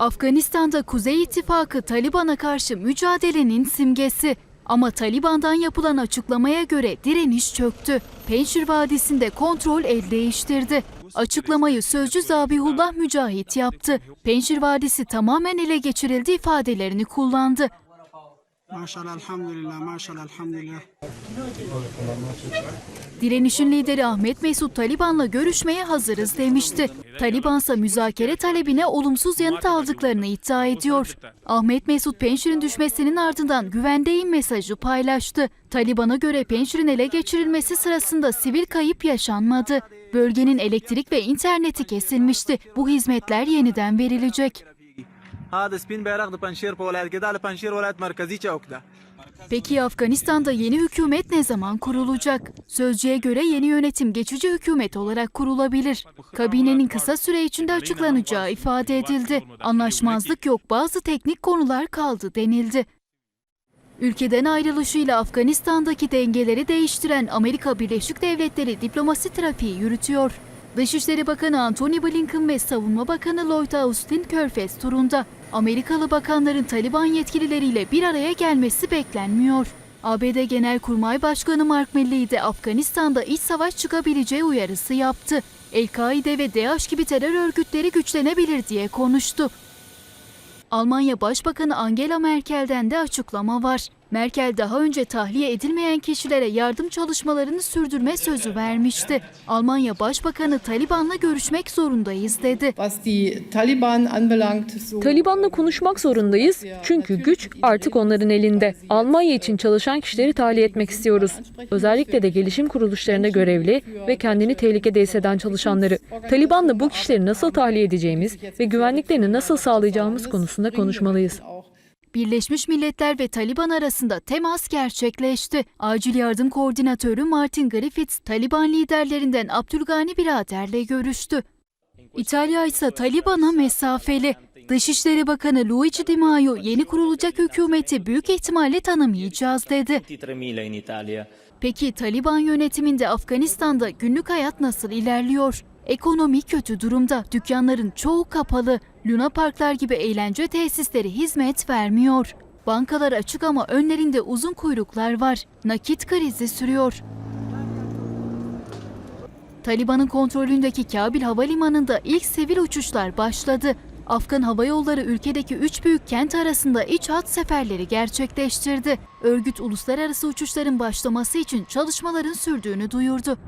Afganistan'da Kuzey İttifakı Taliban'a karşı mücadelenin simgesi. Ama Taliban'dan yapılan açıklamaya göre direniş çöktü. Penşir Vadisi'nde kontrol el değiştirdi. Açıklamayı sözcü Zabihullah Mücahit yaptı. Penşir Vadisi tamamen ele geçirildi ifadelerini kullandı. Maşallah elhamdülillah, maşallah elhamdülillah. Direnişin lideri Ahmet Mesut Taliban'la görüşmeye hazırız demişti. Talibansa müzakere talebine olumsuz yanıt aldıklarını iddia ediyor. Ahmet Mesut Penşir'in düşmesinin ardından güvendeyim mesajı paylaştı. Taliban'a göre Penşir'in ele geçirilmesi sırasında sivil kayıp yaşanmadı. Bölgenin elektrik ve interneti kesilmişti. Bu hizmetler yeniden verilecek. هذا سبين بيرق دو پنشیر په ولایت کې دا له پنشیر ولایت مرکزی چوک ده Peki Afganistan'da yeni hükümet ne zaman kurulacak? Sözcüye göre yeni yönetim geçici hükümet olarak kurulabilir. Kabinenin kısa süre içinde açıklanacağı ifade edildi. Anlaşmazlık yok, bazı teknik konular kaldı denildi. Ülkeden ayrılışıyla Afganistan'daki dengeleri değiştiren Amerika Birleşik Devletleri diplomasi trafiği yürütüyor. Dışişleri Bakanı Antony Blinken ve Savunma Bakanı Lloyd Austin Körfez turunda. Amerikalı bakanların Taliban yetkilileriyle bir araya gelmesi beklenmiyor. ABD Genelkurmay Başkanı Mark Milley de Afganistan'da iç savaş çıkabileceği uyarısı yaptı. El-Kaide ve DAEŞ gibi terör örgütleri güçlenebilir diye konuştu. Almanya Başbakanı Angela Merkel'den de açıklama var. Merkel daha önce tahliye edilmeyen kişilere yardım çalışmalarını sürdürme sözü vermişti. Almanya Başbakanı Taliban'la görüşmek zorundayız dedi. Taliban'la konuşmak zorundayız çünkü güç artık onların elinde. Almanya için çalışan kişileri tahliye etmek istiyoruz. Özellikle de gelişim kuruluşlarında görevli ve kendini tehlikede hisseden çalışanları. Taliban'la bu kişileri nasıl tahliye edeceğimiz ve güvenliklerini nasıl sağlayacağımız konusunda konuşmalıyız. Birleşmiş Milletler ve Taliban arasında temas gerçekleşti. Acil Yardım Koordinatörü Martin Griffiths, Taliban liderlerinden Abdülgani Birader'le görüştü. İtalya ise Taliban'a mesafeli. Dışişleri Bakanı Luigi Di Maio yeni kurulacak hükümeti büyük ihtimalle tanımayacağız dedi. 23.000 in Italia. Peki Taliban yönetiminde Afganistan'da günlük hayat nasıl ilerliyor? Ekonomi kötü durumda. Dükkanların çoğu kapalı. Luna parklar gibi eğlence tesisleri hizmet vermiyor. Bankalar açık ama önlerinde uzun kuyruklar var. Nakit krizi sürüyor. Taliban'ın kontrolündeki Kabil Havalimanı'nda ilk sivil uçuşlar başladı. Afgan Hava Yolları ülkedeki üç büyük kent arasında iç hat seferleri gerçekleştirdi. Örgüt uluslararası uçuşların başlaması için çalışmaların sürdüğünü duyurdu.